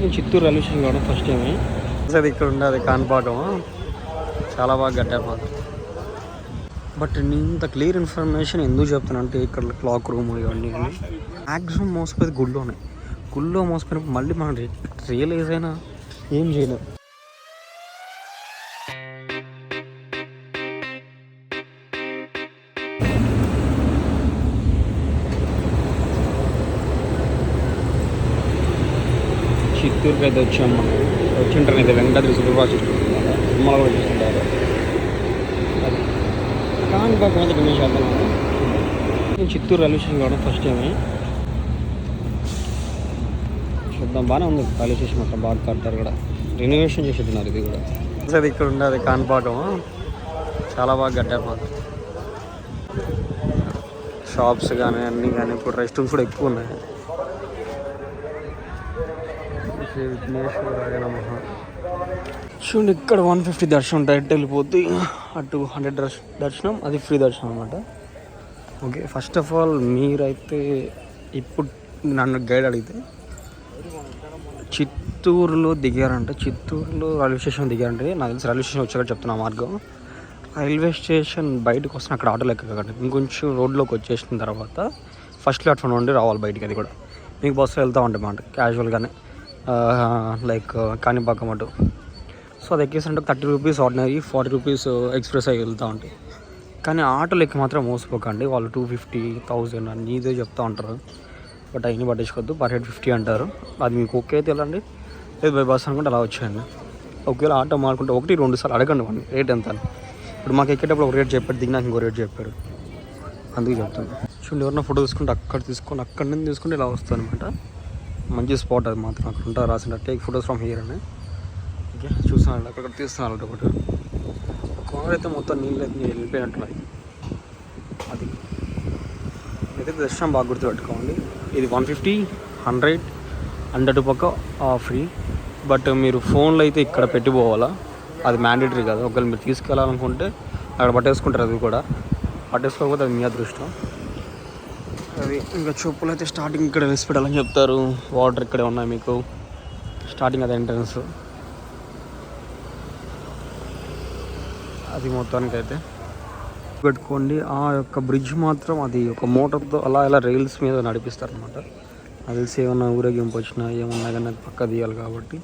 నేను Chittoor railway station కావడం first time అది ఇక్కడ ఉండేది కాణిపాకం. చాలా బాగా కట్టారు మాకు. బట్ నేను ఇంత క్లియర్ ఇన్ఫర్మేషన్ ఎందుకు చెప్తున్నా అంటే ఇక్కడ క్లాక్ రూమ్ ఇవన్నీ మ్యాక్సిమం మోసపోయేది గుళ్ళోనే. గుళ్ళో మోసపోయినప్పుడు మళ్ళీ మనం రియలైజ్ అయినా ఏం చేయలేదు చిత్తూరుకి అయితే వచ్చాం మనం వచ్చింటారు అయితే వెంకటాద్రి సూపర్ సినిమాలు కూడా చూస్తుంటారు. కానీ కొంత డిమాండ్ చేద్దాం నేను చిత్తూరు రైల్వే స్టేషన్ కూడా ఫస్ట్ టైమే చూద్దాం బాగానే ఉంది. రైల్వే స్టేషన్ అక్కడ బాగా కడతారు కూడా. రెనోవేషన్ చేసేట్టున్నారు ఇది కూడా. అది ఇక్కడ ఉండేది కాన్పాటం చాలా బాగా కట్టారు మాకు. షాప్స్ కానీ అన్నీ కానీ ఇప్పుడు రెస్ట్ రూమ్స్ కూడా ఎక్కువ ఉన్నాయి. శ్రీ విఘ్నేశ్వరాయ నమః. చూడండి ఇక్కడ వన్ ఫిఫ్టీ దర్శనం డైరెక్ట్ వెళ్ళిపోద్ది. అటు హండ్రెడ్ దర్శనం అది ఫ్రీ దర్శనం అనమాట ఓకే ఫస్ట్ ఆఫ్ ఆల్ మీరైతే ఇప్పుడు నన్ను గైడ్ అడిగితే చిత్తూరులో దిగారంటే చిత్తూరులో రైల్వే స్టేషన్ దిగారంటే. నాకు తెలిసి రైల్వే స్టేషన్ వచ్చాక చెప్తున్నా మార్గం. రైల్వే స్టేషన్ బయటకు వస్తున్న అక్కడ ఆటోలు ఎక్కకండి ఇంకొంచెం రోడ్లోకి వచ్చేసిన తర్వాత ఫస్ట్ ప్లాట్ఫామ్ నుండి రావాలి బయటికి అది కూడా. మీకు బస్సులో వెళ్తూ ఉంటాయి మాట క్యాజువల్గానే లైక్ కాణిపాకం అటు. సో అది ఎక్కేసంటే thirty rupees ordinary forty rupees express అయ్యి వెళ్తూ ఉంటాయి కానీ ఆటోలు ఎక్కి మాత్రం మోసపోకండి. వాళ్ళు టూ ఫిఫ్టీ థౌజండ్ అని ఇదే చెప్తూ ఉంటారు. బట్ అయిన పట్టించుకోవద్దు. పర్ హెడ్ ఫిఫ్టీ అంటారు. అది మీకు ఓకే అయితే వెళ్ళండి. లేదు బై బస్ అనుకుంటే అలా వచ్చేయండి. ఒకవేళ ఆటో మాడుకుంటే ఒకటి రెండు సార్లు అడగండి వాడిని. రేట్ ఎంత అని. ఇప్పుడు మాకు ఎక్కేటప్పుడు ఒక రేట్ చెప్పాడు దిగినాక ఇంకో రేట్ చెప్పాడు. అందుకే చెప్తాను చూడండి ఎవరన్నా ఫోటో తీసుకుంటే అక్కడ తీసుకొని అక్కడి నుంచి తీసుకుంటే ఇలా వస్తుంది అనమాట మంచి స్పాట్ అది మాత్రం అక్కడ ఉంటారు రాసిన టేక్ ఫొటోస్ ఫ్రమ్ హియర్ అని. ఓకే చూస్తున్నాను. అక్కడ తీస్తున్నాను ఒకటి. కార్ అయితే మొత్తం నీళ్ళు అయితే నీళ్ళు వెళ్ళిపోయినట్టున్నాయి అది. అయితే దర్శనం బాగా గుర్తుపెట్టుకోండి. ఇది వన్ ఫిఫ్టీ హండ్రెడ్ హండ్రెడ్ పక్క ఫ్రీ. బట్ మీరు ఫోన్లో అయితే ఇక్కడ పెట్టిపోవాలా అది మ్యాండేటరీ కాదు. ఒకవేళ మీరు తీసుకెళ్ళాలనుకుంటే అక్కడ పట్టేసుకుంటారు అది కూడా. పట్టేసుకోకపోతే అది మీ అదృష్టం. అది ఇంకా చెప్పులు అయితే స్టార్టింగ్ ఇక్కడ వేసి పెట్టాలని చెప్తారు. వాటర్ ఇక్కడే ఉన్నాయి మీకు. స్టార్టింగ్ అది ఎంట్రన్స్ అది మొత్తానికి అయితే పెట్టుకోండి. ఆ యొక్క బ్రిడ్జ్ మాత్రం అది ఒక మోటార్తో అలా ఇలా రైల్స్ మీద నడిపిస్తారు అనమాట అది తెలిసి ఏమన్నా ఊరేగింపు వచ్చినా ఏమన్నా కానీ అది పక్క తీయాలి కాబట్టి.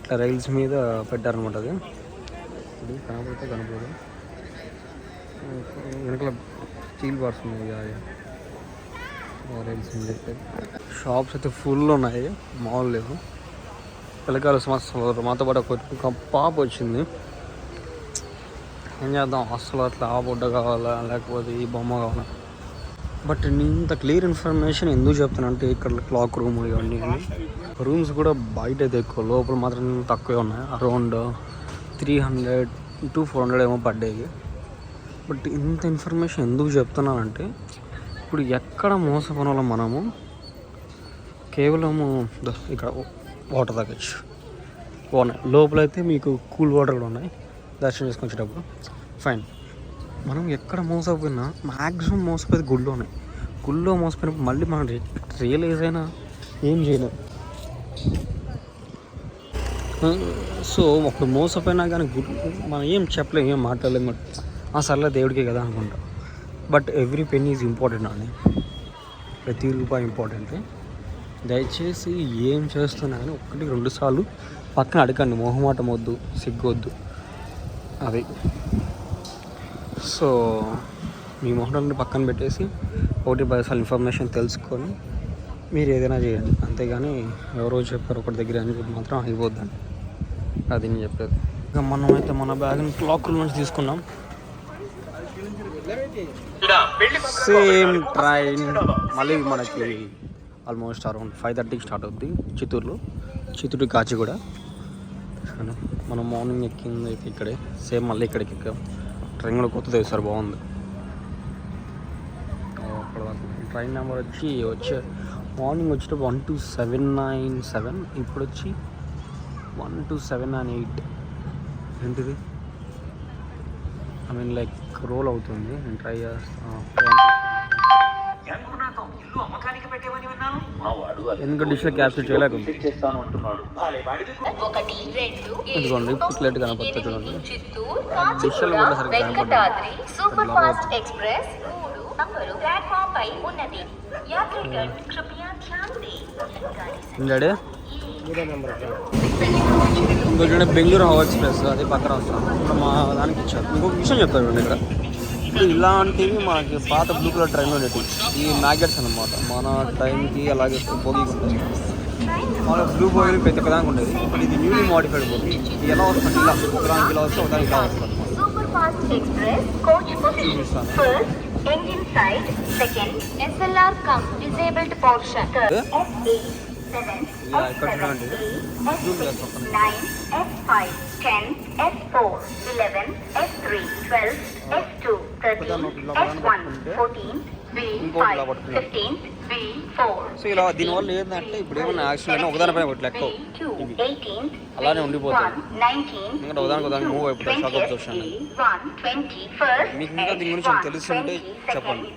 ఇట్లా రైల్స్ మీద పెట్టారనమాట అది. ఇది కనపడితే కనపడదు. వెనకాల స్టీల్ బార్స్ ఉన్నాయి. అది రైల్స్ షాప్స్ అయితే ఫుల్ ఉన్నాయి. మామూలు లేవు. పిల్లకాయలు సమస్య మాతో పాటు ఒక పాప వచ్చింది. ఏం చేద్దాం? అసలు అట్లా ఆ బుడ్డ కావాలా? లేకపోతే ఈ బొమ్మ కావాలా? బట్ నేను ఇంత క్లియర్ ఇన్ఫర్మేషన్ ఎందుకు చెప్తాను అంటే ఇక్కడ క్లాక్ రూమ్ ఇవన్నీ రూమ్స్ కూడా బయట అయితే ఎక్కువ. లోపల మాత్రం తక్కువే ఉన్నాయి. Around three hundred to four hundred ఏమో పడ్డాయి. బట్ ఇంత ఇన్ఫర్మేషన్ ఎందుకు చెప్తున్నానంటే ఇప్పుడు ఎక్కడ మోసపోయిన మనము? కేవలము ఇక్కడ వాటర్ తాగచ్చు. బాగున్నాయి లోపలైతే మీకు కూల్ వాటర్ కూడా ఉన్నాయి. దర్శనం చేసుకొచ్చేటప్పుడు. ఫైన్. మనం ఎక్కడ మోసపోయినా మ్యాక్సిమం మోసపోయేది గుళ్ళోనే. గుళ్ళో మోసపోయినప్పుడు మళ్ళీ మనం రియలైజ్ అయినా ఏం చేయలేం. సో అప్పుడు మోసపోయినా కానీ గుడ్ మనం ఏం చెప్పలేము ఏం మాట్లాడలేము ఆ సర్లే దేవుడికే కదా అనుకుంటా. But every penny is important అని ప్రతి రూపాయి ఇంపార్టెంట్. దయచేసి ఏం చేస్తున్నా కానీ ఒకటి రెండు సార్లు పక్కన అడగండి. మొహమాటం వద్దు సిగ్గొద్దు. అది సో మీ మొహటాన్ని పక్కన పెట్టేసి ఒకటి పది సార్లు ఇన్ఫర్మేషన్ తెలుసుకొని మీరు ఏదైనా చేయండి. అంతేగాని ఎవరో చెప్పారు ఒకటి దగ్గర అని చెప్పి మాత్రం అయిపోద్దండి అది నేను చెప్పేది. ఇంకా మనం అయితే మన బ్యాగ్ని క్లాక్ రూమ్ నుంచి తీసుకున్నాం. సేమ్ ట్రైన్ మళ్ళీ మనకి ఆల్మోస్ట్ అరౌండ్ ఫైవ్ థర్టీకి స్టార్ట్ అవుద్ది చిత్తూరులో. చిత్తూరు కాచిగూడ. చూడండి మనం మార్నింగ్ ఎక్కింది అయితే ఇక్కడే. సేమ్ మళ్ళీ ఇక్కడికి ఎక్కాం. ట్రైన్ కూడా కొత్తది సార్ బాగుంది. అక్కడ ట్రైన్ నెంబర్ వచ్చి వచ్చే మార్నింగ్ వచ్చేటప్పుడు one two seven nine seven ఇప్పుడు వచ్చి one two seven nine eight ఏంటిది? ఐ మీన్ లైక్ రోల్ అవుతుంది. నేను ట్రై చేస్తాను ఎందుకు డిష్లో క్యాప్చర్ రెండు ఇదిగోండి, ఏడు, పిక్లెట్ కనపడుతుంది చూడండి. డిష్లు కూడా సరిగ్గా వెంకటాద్రి సూపర్ కనపడదు. ఫాస్ట్ ఎక్స్ప్రెస్ మూడు నంబరు ప్లాట్ఫామ్ పై ఉన్నది యాత్రికన్ కృపయా ధ్యాన్ దే గాడి డాడీ ఇంకొకటి బెంగళూరు హౌ ఎక్స్ప్రెస్ అది పక్కన వస్తాం. మా దానికి ఇచ్చారు. ఇంకొక విషయం చెప్తారు చూడండి ఇక్కడ. ఇలాంటివి మనకి పాత బ్లూ కలర్ ట్రైన్ ఉండేవి ఈ మ్యాగెట్స్ అనమాట మన టైంకి అలాగే బోగి ఉంటాయి మన బ్లూ బోగి పెద్ద పెదానికి ఉండేది. ఇప్పుడు ఇది న్యూలీ మోడిఫైడ్ బోగి. ఇది ఎలా వస్తుంది? ఇలా ఒకదానికి ఇలా వస్తే ఒకదానికి ఇలా వస్తుంది చూపిస్తాను. ఇక్కడ చూడండి జూమ్ చేస్తాం ఒక్క నిమిషం. nine, F5, 10, F4, 11, F3, 12, F2, 13, F1, 14, ఇంకోటి ఇలా V5, పట్టుకున్నాడు. 15, V4, సో ఇలా దీనివల్ల ఏంటంటే ఇప్పుడు ఏమైనా యాక్సిడెంట్ అయినా ఒకదానిపైన ఒకటి లెక్క V2, ఇవి 18, అలానే ఉండిపోతాయి. V1, 19, ఎందుకంటే ఒకదానికి ఒకదానికి move అయిపోతాయి, shock 20, absorption. V1, 20, first, మీకు ఇంకా దీని గురించి H1, తెలుసుంటే 20, చెప్పండి.